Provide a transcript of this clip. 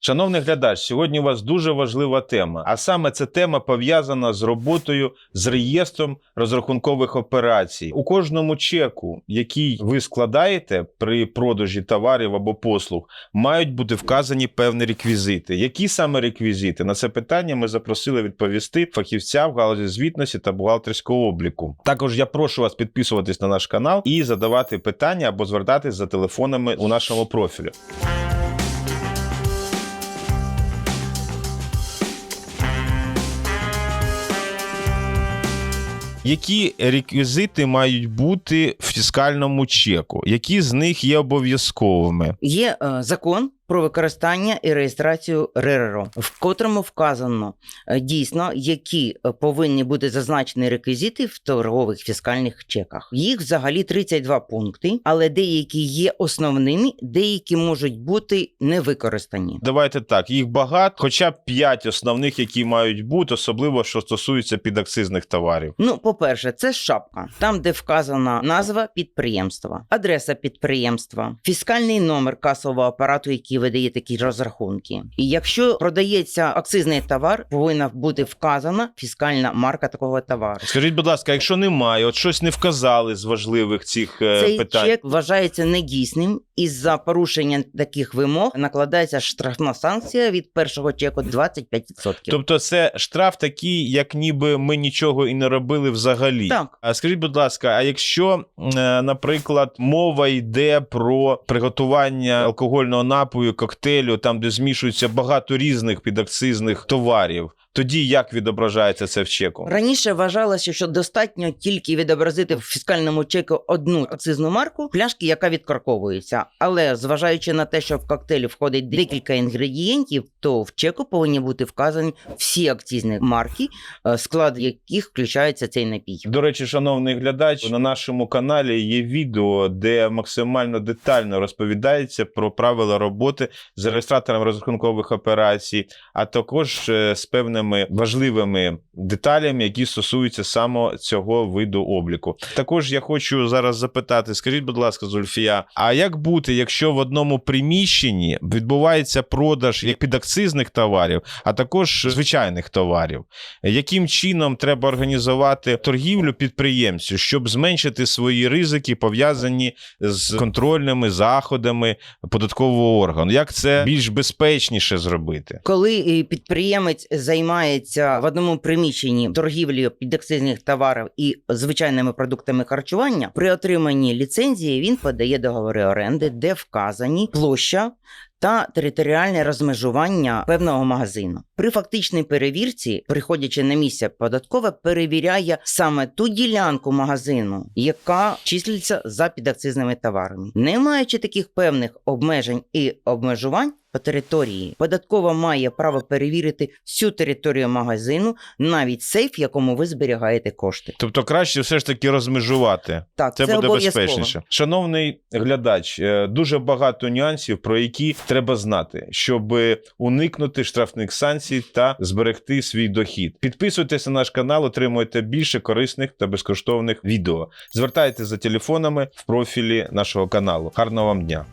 Шановний глядач, сьогодні у вас дуже важлива тема. А саме ця тема пов'язана з роботою з реєстром розрахункових операцій. У кожному чеку, який ви складаєте при продажі товарів або послуг, мають бути вказані певні реквізити. Які саме реквізити? На це питання ми запросили відповісти фахівця в галузі звітності та бухгалтерського обліку. Також я прошу вас підписуватись на наш канал і задавати питання або звертатись за телефонами у нашому профілі. Які реквізити мають бути в фіскальному чеку? Які з них є обов'язковими? Є е, закон про використання і реєстрацію РРО, в котрому вказано е, дійсно, які е, повинні бути зазначені реквізити в торгових фіскальних чеках. Їх взагалі 32 пункти, але деякі є основними, деякі можуть бути не використані. Давайте так, їх багато, хоча б 5 основних, які мають бути, особливо що стосується підакцизних товарів. Ну, по-перше, це шапка, там, де вказана назва підприємства, адреса підприємства, фіскальний номер касового апарату, який видає такі розрахунки. І якщо продається акцизний товар, повинна бути вказана фіскальна марка такого товару. Скажіть, будь ласка, якщо немає, от щось не вказали з важливих цих е, Цей питань. чек вважається недійсним, і за порушення таких вимог накладається штрафна санкція від першого чеку 25%. Тобто, це штраф такий, як ніби ми нічого і не робили взагалі. Так. А скажіть, будь ласка, а якщо, е, наприклад, мова йде про приготування алкогольного напою, коктейлю, там де змішується багато різних підакцизних товарів, тоді як відображається це в чеку? Раніше вважалося, що достатньо тільки відобразити в фіскальному чеку одну акцизну марку пляшки, яка відкарковується. Але зважаючи на те, що в коктейлі входить декілька інгредієнтів, то в чеку повинні бути вказані всі акцизні марки, е, склад яких включається цей напій. До речі, шановний глядач, на нашому каналі є відео, де максимально детально розповідається про правила роботи з реєстратором розрахункових операцій, а також е, з певними важливими деталями, які стосуються саме цього виду обліку. Також я хочу зараз запитати: скажіть, будь ласка, Зульфія, а як бути, якщо в одному приміщенні відбувається продаж як підакцизних товарів, а також звичайних товарів? Яким чином треба організувати торгівлю підприємцю, щоб зменшити свої ризики, пов'язані з контрольними заходами податкового органу? Як це більш безпечніше зробити? Коли е, підприємець займається в одному приміщенні торгівлею підакцизних товарів і звичайними продуктами харчування, при отриманні ліцензії він подає договори оренди, де вказані площа. Та територіальне розмежування певного магазину при фактичній перевірці, приходячи на місце податкове, перевіряє саме ту ділянку магазину, яка числиться за підакцизними товарами, не маючи таких певних обмежень і обмежувань по території, податкова має право перевірити всю територію магазину, навіть сейф, в якому ви зберігаєте кошти. Тобто краще все ж таки розмежувати. Так, Це, це, буде безпечніше. Шановний глядач, е, дуже багато нюансів, про які треба знати, щоб уникнути штрафних санкцій та зберегти свій дохід. Підписуйтесь на наш канал, отримуєте більше корисних та безкоштовних відео. Звертайтеся за телефонами в профілі нашого каналу. Гарного вам дня!